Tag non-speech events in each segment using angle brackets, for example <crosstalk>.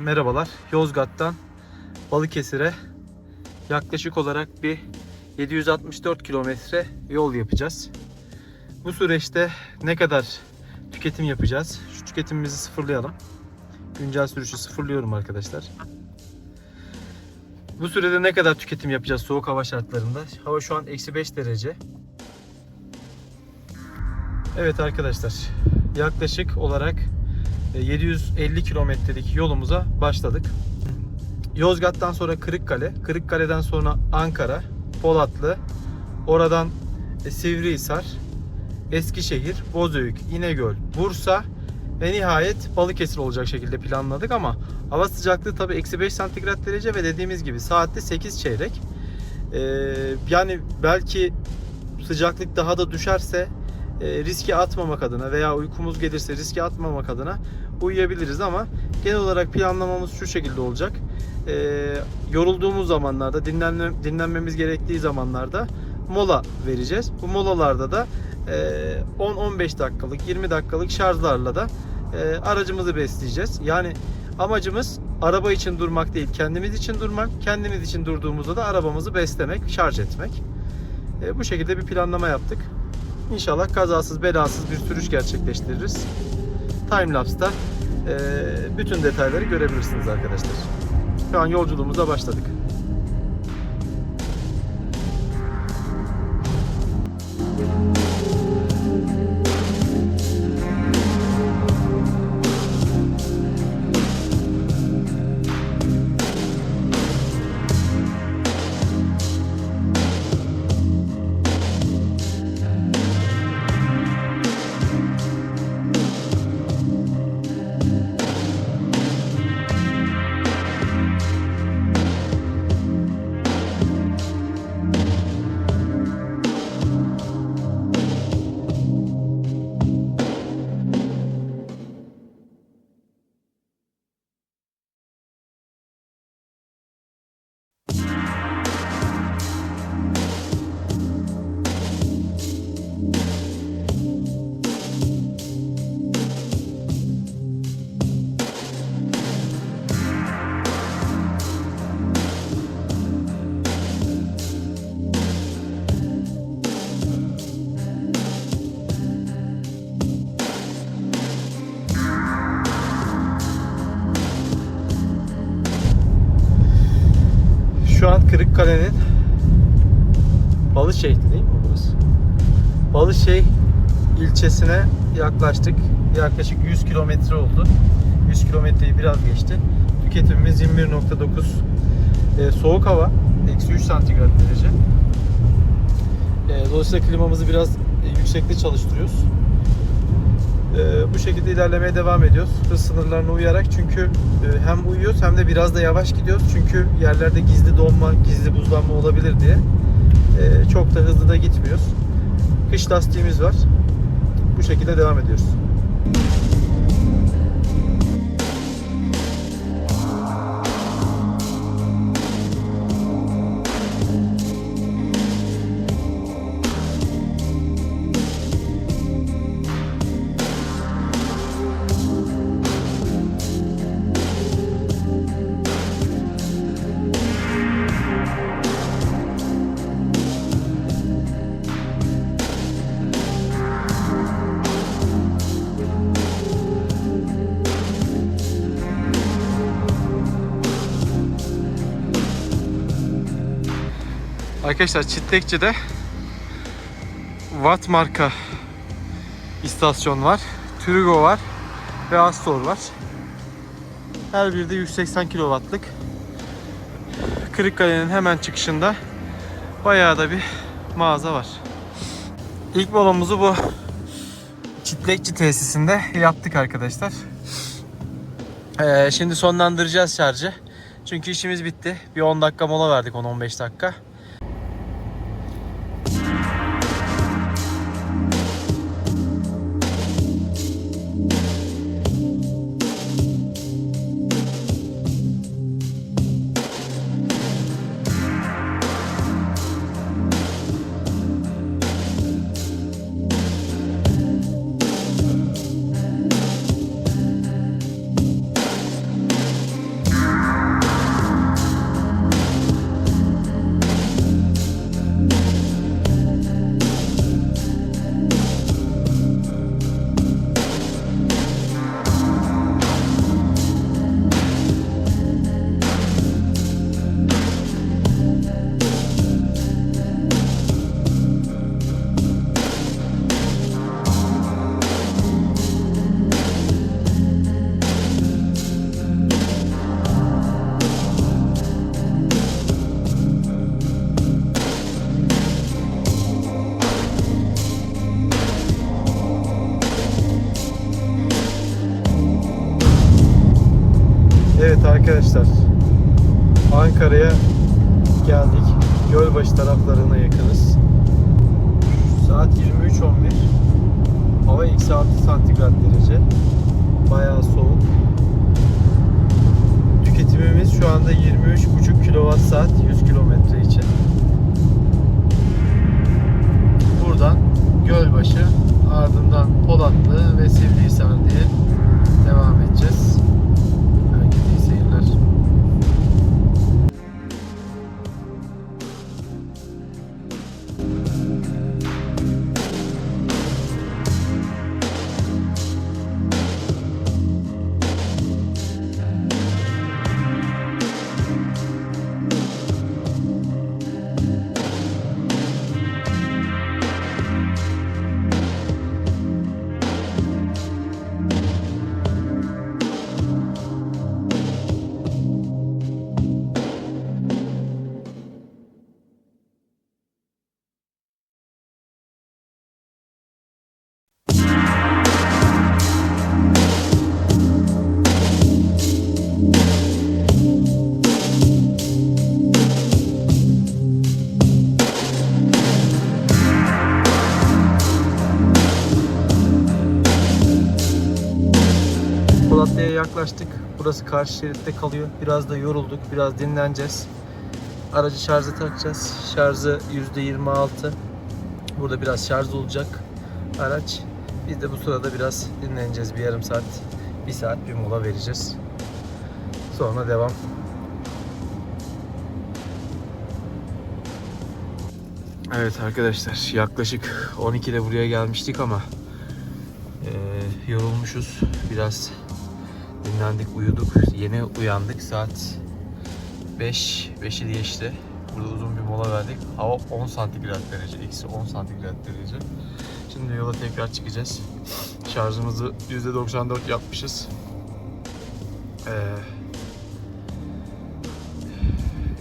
merhabalar. Yozgat'tan Balıkesir'e yaklaşık olarak bir 764 kilometre yol yapacağız. Bu süreçte ne kadar tüketim yapacağız? Şu tüketimimizi sıfırlayalım. Güncel sürüşü sıfırlıyorum arkadaşlar. Bu sürede ne kadar tüketim yapacağız soğuk hava şartlarında? Hava şu an eksi 5 derece. Evet arkadaşlar yaklaşık olarak 750 kilometrelik yolumuza başladık. Yozgat'tan sonra Kırıkkale, Kırıkkale'den sonra Ankara, Polatlı, oradan e, Sivrihisar, Eskişehir, Bozüyük, İnegöl, Bursa ve nihayet Balıkesir olacak şekilde planladık ama hava sıcaklığı tabi eksi 5 santigrat derece ve dediğimiz gibi saatte 8 çeyrek. Ee, yani belki sıcaklık daha da düşerse e, riske atmamak adına veya uykumuz gelirse riske atmamak adına uyuyabiliriz ama genel olarak planlamamız şu şekilde olacak. E, yorulduğumuz zamanlarda, dinlenme, dinlenmemiz gerektiği zamanlarda mola vereceğiz. Bu molalarda da e, 10-15 dakikalık, 20 dakikalık şarjlarla da e, aracımızı besleyeceğiz. Yani amacımız araba için durmak değil, kendimiz için durmak. Kendimiz için durduğumuzda da arabamızı beslemek, şarj etmek. Bu şekilde bir planlama yaptık. İnşallah kazasız belasız bir sürüş gerçekleştiririz. Timelapse'da bütün detayları görebilirsiniz arkadaşlar. Şu an yolculuğumuza başladık. Kırıkkale'nin Balışehir'de değil mi burası? Balışehir ilçesine yaklaştık. Yaklaşık 100 kilometre oldu. 100 kilometreyi biraz geçti. Tüketimimiz 21.9. Ee, soğuk hava. Eksi 3 santigrat derece. Ee, dolayısıyla klimamızı biraz e, yüksekte çalıştırıyoruz. Ee, bu şekilde ilerlemeye devam ediyoruz. Hız sınırlarına uyarak çünkü e, hem uyuyoruz hem de biraz da yavaş gidiyoruz. Çünkü yerlerde gizli donma, gizli buzlanma olabilir diye. Ee, çok da hızlı da gitmiyoruz. Kış lastiğimiz var. Bu şekilde devam ediyoruz. Arkadaşlar Çitlekçi'de Watt marka istasyon var. Türgo var ve Astor var. Her biri de 180 kW'lık. Kırıkkale'nin hemen çıkışında bayağı da bir mağaza var. İlk molamızı bu Çitlekçi tesisinde yaptık arkadaşlar. Ee, şimdi sonlandıracağız şarjı. Çünkü işimiz bitti. Bir 10 dakika mola verdik 10-15 dakika. Yaklaştık. Burası karşı şeritte kalıyor. Biraz da yorulduk. Biraz dinleneceğiz. Aracı şarja takacağız. Şarjı %26. Burada biraz şarj olacak araç. Biz de bu sırada biraz dinleneceğiz. Bir yarım saat, bir saat bir mola vereceğiz. Sonra devam. Evet arkadaşlar yaklaşık 12'de buraya gelmiştik ama eee, yorulmuşuz. Biraz dinlendik, uyuduk. Yeni uyandık. Saat 5, 5'i geçti. Burada uzun bir mola verdik. Hava 10 santigrat derece, eksi 10 santigrat derece. Şimdi yola tekrar çıkacağız. Şarjımızı %94 yapmışız. Ee,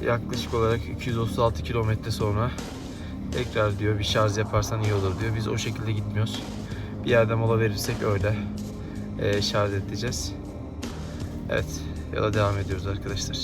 yaklaşık olarak 236 kilometre sonra tekrar diyor bir şarj yaparsan iyi olur diyor. Biz o şekilde gitmiyoruz. Bir yerde mola verirsek öyle e, şarj edeceğiz. Evet, yola devam ediyoruz arkadaşlar.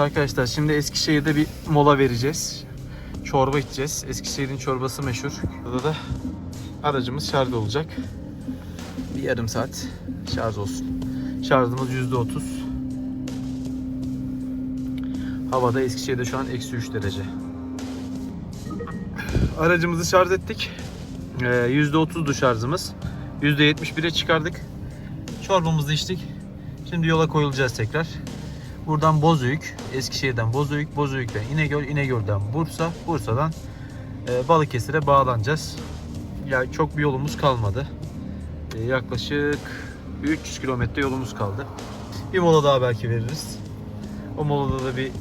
Arkadaşlar şimdi Eskişehir'de bir mola vereceğiz. Çorba içeceğiz. Eskişehir'in çorbası meşhur. Burada da aracımız şarj olacak. Bir yarım saat şarj olsun. Şarjımız %30. Havada Eskişehir'de şu an eksi 3 derece. Aracımızı şarj ettik. Ee, %30'du şarjımız. %71'e çıkardık. Çorbamızı içtik. Şimdi yola koyulacağız tekrar. Buradan Bozüyük, Eskişehir'den Bozüyük, Bozüyük'ten İnegöl, İnegöl'den Bursa, Bursa'dan e, Balıkesir'e bağlanacağız. Yani çok bir yolumuz kalmadı. E, yaklaşık 300 kilometre yolumuz kaldı. Bir mola daha belki veririz. O molada da bir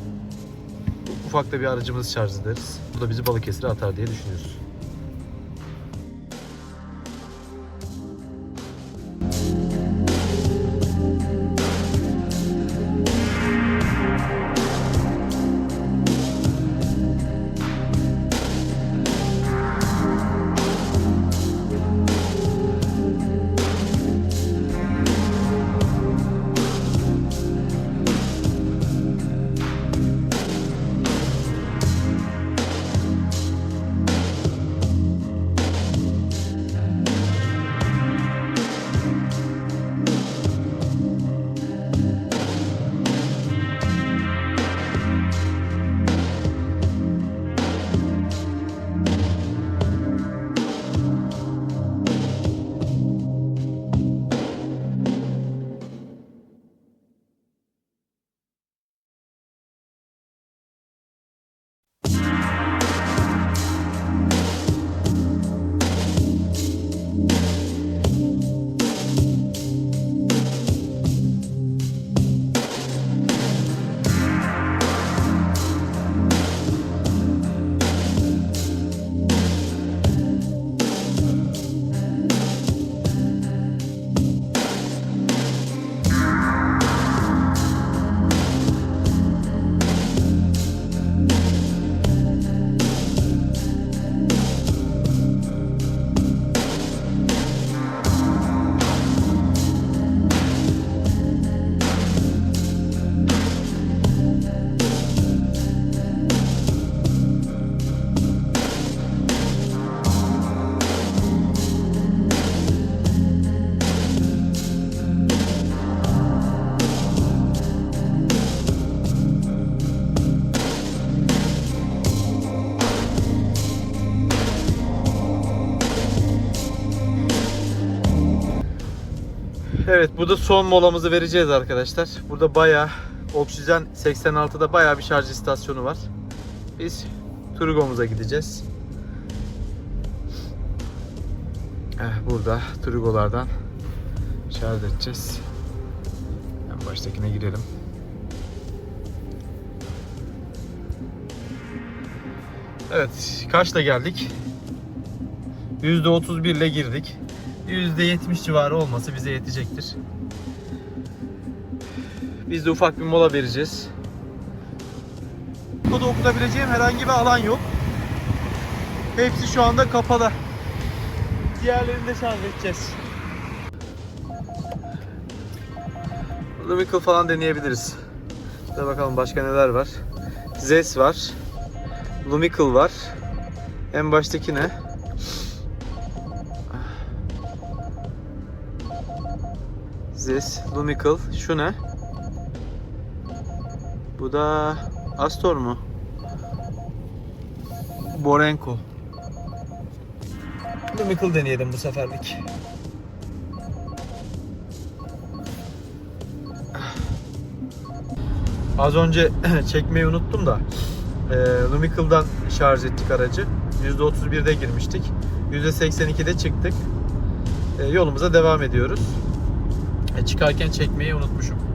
ufak da bir aracımızı şarj ederiz. Bu da bizi Balıkesir'e atar diye düşünüyoruz. Burada son molamızı vereceğiz arkadaşlar. Burada bayağı oksijen 86'da bayağı bir şarj istasyonu var. Biz Turgo'muza gideceğiz. Eh, burada Turgo'lardan şarj edeceğiz. En baştakine girelim. Evet, kaçla geldik? %31 ile girdik. %70 civarı olması bize yetecektir. Biz de ufak bir mola vereceğiz. Burada okunabileceğim herhangi bir alan yok. Hepsi şu anda kapalı. Diğerlerini de şarj edeceğiz. Lumical falan deneyebiliriz. Şurada bakalım başka neler var. Zes var. Lumical var. En baştaki ne? Zes, Lumical. Şu ne? Bu da Astor mu? Borenko. Lumical deneyelim bu seferlik. Az önce <clears throat> çekmeyi unuttum da e, Lumical'dan şarj ettik aracı. %31'de girmiştik. %82'de çıktık. E, yolumuza devam ediyoruz. E, çıkarken çekmeyi unutmuşum.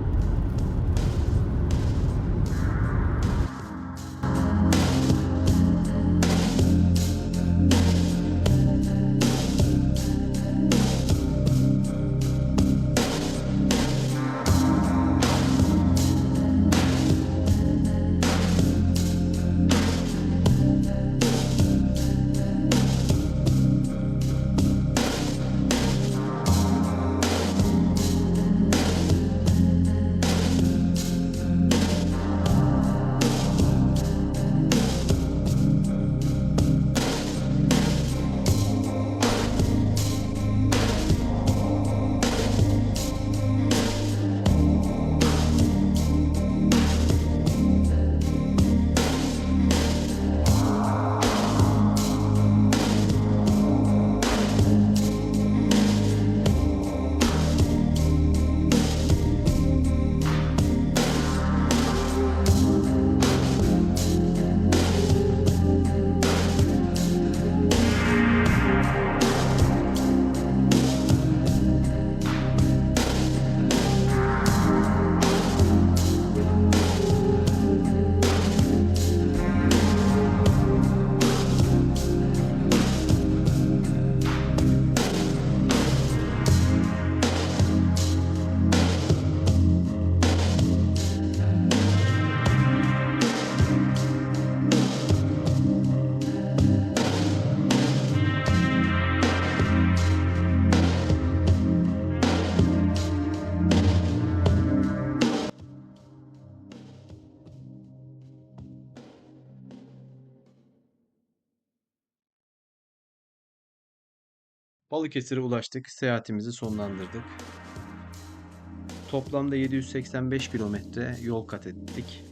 Balıkesir'e ulaştık. Seyahatimizi sonlandırdık. Toplamda 785 kilometre yol kat ettik.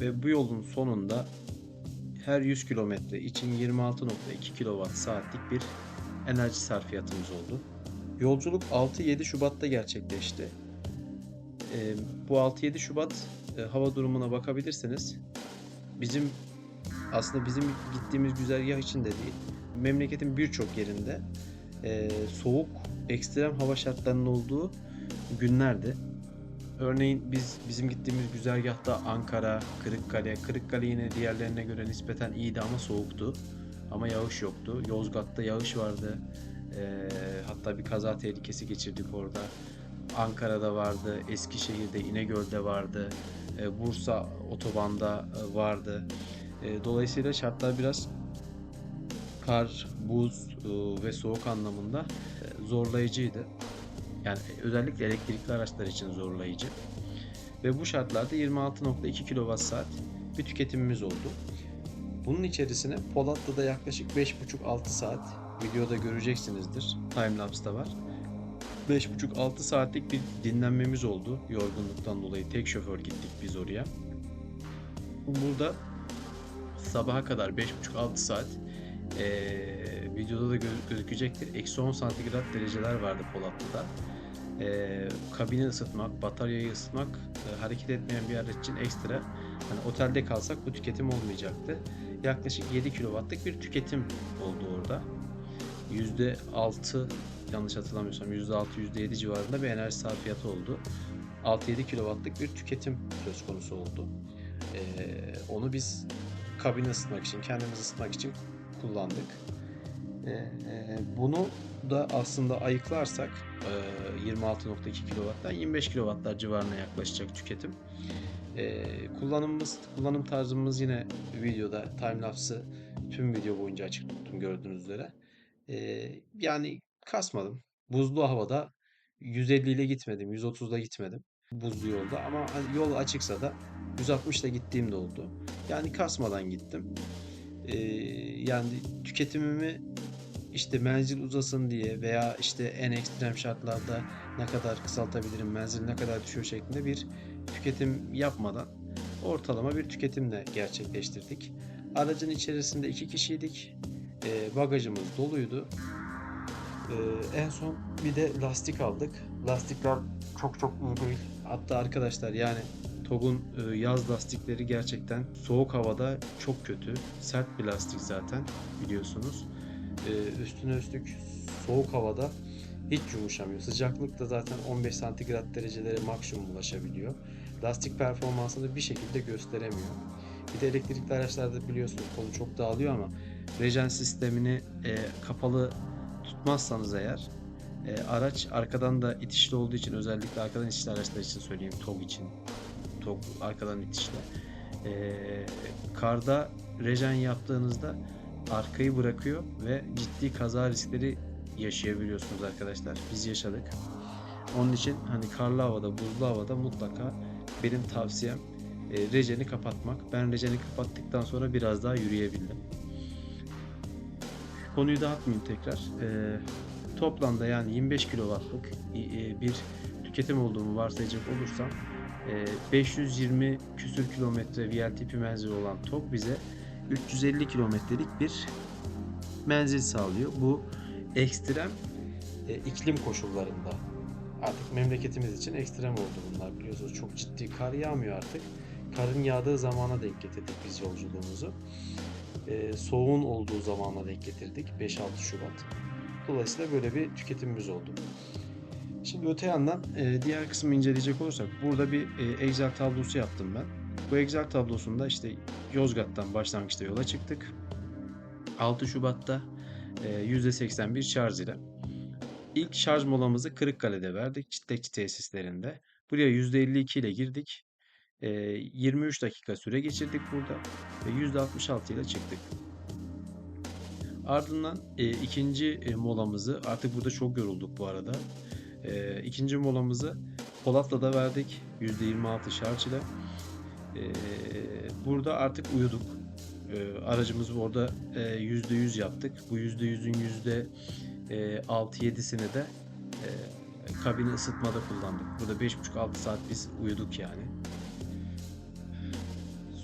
Ve bu yolun sonunda her 100 kilometre için 26.2 kWh saatlik bir enerji sarfiyatımız oldu. Yolculuk 6-7 Şubat'ta gerçekleşti. Ee, bu 6-7 Şubat e, hava durumuna bakabilirsiniz. Bizim aslında bizim gittiğimiz güzergah için de değil memleketin birçok yerinde e, soğuk, ekstrem hava şartlarının olduğu günlerdi. Örneğin biz bizim gittiğimiz güzergahta Ankara, Kırıkkale, Kırıkkale yine diğerlerine göre nispeten iyiydi ama soğuktu. Ama yağış yoktu. Yozgat'ta yağış vardı. E, hatta bir kaza tehlikesi geçirdik orada. Ankara'da vardı, Eskişehir'de, İnegöl'de vardı, e, Bursa otobanda e, vardı. E, dolayısıyla şartlar biraz kar, buz e, ve soğuk anlamında e, zorlayıcıydı. Yani özellikle elektrikli araçlar için zorlayıcı. Ve bu şartlarda 26.2 kWh bir tüketimimiz oldu. Bunun içerisine Polatlı'da yaklaşık 5,5-6 saat videoda göreceksinizdir. Timelapse'da var. 5,5-6 saatlik bir dinlenmemiz oldu. Yorgunluktan dolayı tek şoför gittik biz oraya. Burada sabaha kadar 5,5-6 saat ee, videoda da göz- gözükecektir. Eksi 10 santigrat dereceler vardı Polatlı'da. e, kabini ısıtmak, bataryayı ısıtmak e, hareket etmeyen bir araç için ekstra hani otelde kalsak bu tüketim olmayacaktı. Yaklaşık 7 kW'lık bir tüketim oldu orada. %6 yanlış hatırlamıyorsam %6 %7 civarında bir enerji sarfiyatı oldu. 6-7 kW'lık bir tüketim söz konusu oldu. Ee, onu biz kabini ısıtmak için, kendimizi ısıtmak için kullandık. Ee, e, bunu da aslında ayıklarsak e, 26.2 kW'dan 25 kW'lar civarına yaklaşacak tüketim. Ee, kullanımımız, kullanım tarzımız yine videoda timelapse'ı tüm video boyunca açık tuttum gördüğünüz üzere. Ee, yani kasmadım. Buzlu havada 150 ile gitmedim, 130 ile gitmedim buzlu yolda ama hani yol açıksa da 160 ile gittiğim de oldu. Yani kasmadan gittim. Ee, yani tüketimimi işte menzil uzasın diye veya işte en ekstrem şartlarda ne kadar kısaltabilirim, menzil ne kadar düşüyor şeklinde bir tüketim yapmadan ortalama bir tüketimle gerçekleştirdik. Aracın içerisinde iki kişiydik. Ee, bagajımız doluydu. Ee, en son bir de lastik aldık. Lastikler çok çok iyi değil. Hatta arkadaşlar yani TOG'un e, yaz lastikleri gerçekten soğuk havada çok kötü. Sert bir lastik zaten biliyorsunuz. Ee, üstüne üstlük soğuk havada hiç yumuşamıyor. Sıcaklık da zaten 15 santigrat derecelere maksimum ulaşabiliyor. Lastik performansını bir şekilde gösteremiyor. Bir de elektrikli araçlarda biliyorsunuz konu çok dağılıyor ama rejen sistemini e, kapalı tutmazsanız eğer e, araç arkadan da itişli olduğu için özellikle arkadan itişli araçlar için söyleyeyim TOG için TOG arkadan itişli e, karda rejen yaptığınızda arkayı bırakıyor ve ciddi kaza riskleri yaşayabiliyorsunuz arkadaşlar. Biz yaşadık. Onun için hani karlı havada, buzlu havada mutlaka benim tavsiyem e, rejeni kapatmak. Ben rejeni kapattıktan sonra biraz daha yürüyebildim. Konuyu dağıtmayayım tekrar. E, toplamda yani 25 kW'lık e, bir tüketim olduğunu varsayacak olursam 520 küsür kilometre VLTP menzili olan TOG bize 350 kilometrelik bir menzil sağlıyor. Bu ekstrem e, iklim koşullarında artık memleketimiz için ekstrem oldu bunlar biliyorsunuz çok ciddi kar yağmıyor artık. Karın yağdığı zamana denk getirdik biz yolculuğumuzu. E, soğuğun olduğu zamana denk getirdik 5-6 Şubat. Dolayısıyla böyle bir tüketimimiz oldu. Şimdi öte yandan e, diğer kısmı inceleyecek olursak burada bir e, Excel tablosu yaptım ben. Bu Excel tablosunda işte Yozgat'tan başlangıçta yola çıktık. 6 Şubat'ta e, %81 şarj ile. İlk şarj molamızı Kırıkkale'de verdik. Çitlekçi tesislerinde. Buraya %52 ile girdik. E, 23 dakika süre geçirdik burada. Ve %66 ile çıktık. Ardından e, ikinci e, molamızı artık burada çok yorulduk bu arada. E, ikinci molamızı Polatlı'da verdik. %26 şarj ile. E, burada artık uyuduk. E, aracımızı orada e, %100 yaptık. Bu %100'ün %6-7'sini de e, kabini ısıtmada kullandık. Burada 5,5-6 saat biz uyuduk yani.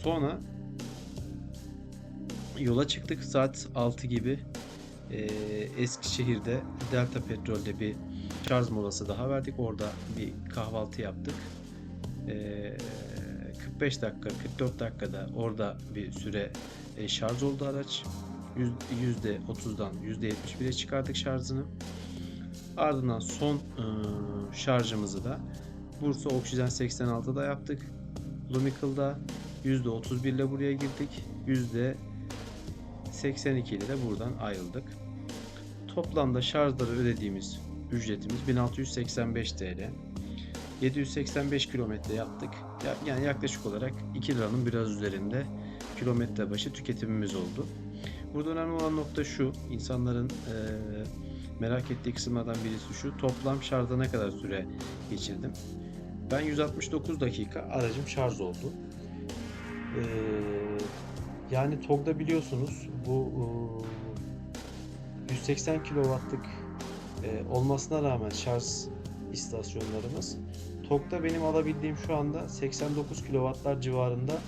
Sonra yola çıktık saat 6 gibi e, Eskişehir'de Delta Petrol'de bir şarj molası daha verdik. Orada bir kahvaltı yaptık. E, 45 dakika 44 dakikada orada bir süre e, şarj oldu araç. %30'dan %71'e çıkardık şarjını. Ardından son e, şarjımızı da Bursa Oksijen 86'da yaptık. Lumical'da %31 ile buraya girdik. %82 ile de buradan ayrıldık. Toplamda şarjları ödediğimiz ücretimiz 1685 TL. 785 kilometre yaptık. Yani yaklaşık olarak 2 liranın biraz üzerinde kilometre başı tüketimimiz oldu. Burada önemli olan nokta şu. insanların e, merak ettiği kısımlardan birisi şu. Toplam şarjda ne kadar süre geçirdim? Ben 169 dakika aracım şarj oldu. Ee, yani TOG'da biliyorsunuz bu e, 180 kW'lık e, olmasına rağmen şarj istasyonlarımız TOG'da benim alabildiğim şu anda 89 kW'lar civarında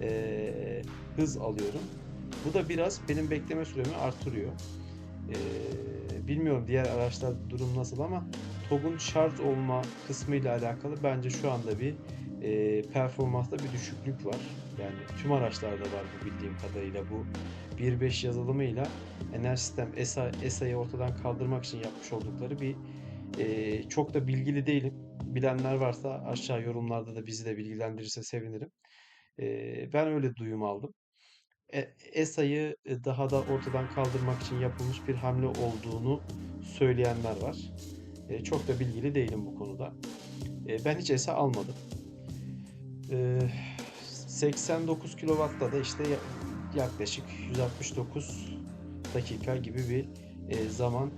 e, hız alıyorum. Bu da biraz benim bekleme süremi artırıyor. E, bilmiyorum diğer araçlar durum nasıl ama TOG'un şarj olma kısmıyla alakalı bence şu anda bir e, performansta bir düşüklük var. Yani tüm araçlarda var bu bildiğim kadarıyla bu 1.5 yazılımıyla enerji sistem ESA, ortadan kaldırmak için yapmış oldukları bir e, çok da bilgili değilim. Bilenler varsa aşağı yorumlarda da bizi de bilgilendirirse sevinirim. E, ben öyle duyum aldım. E, ESA'yı daha da ortadan kaldırmak için yapılmış bir hamle olduğunu söyleyenler var. E, çok da bilgili değilim bu konuda. E, ben hiç ESA almadım. E, 89 kW'da da işte ya- yaklaşık 169 dakika gibi bir e, zaman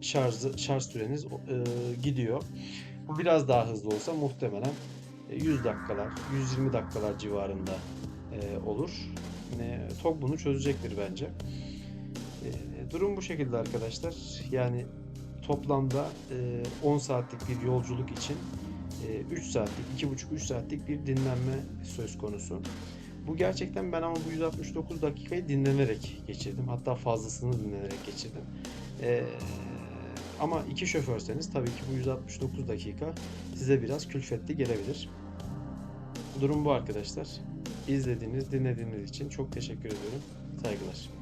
şarj şarj süreniz e, gidiyor. Bu biraz daha hızlı olsa muhtemelen e, 100 dakikalar, 120 dakikalar civarında e, olur. E, TOG bunu çözecektir bence. E, durum bu şekilde arkadaşlar. Yani toplamda e, 10 saatlik bir yolculuk için e, 3 saatlik, 2,5-3 saatlik bir dinlenme söz konusu. Bu gerçekten ben ama bu 169 dakikayı dinlenerek geçirdim. Hatta fazlasını dinlenerek geçirdim. E, ama iki şoförseniz tabii ki bu 169 dakika size biraz külfetli gelebilir. Durum bu arkadaşlar. İzlediğiniz, dinlediğiniz için çok teşekkür ediyorum. Saygılar.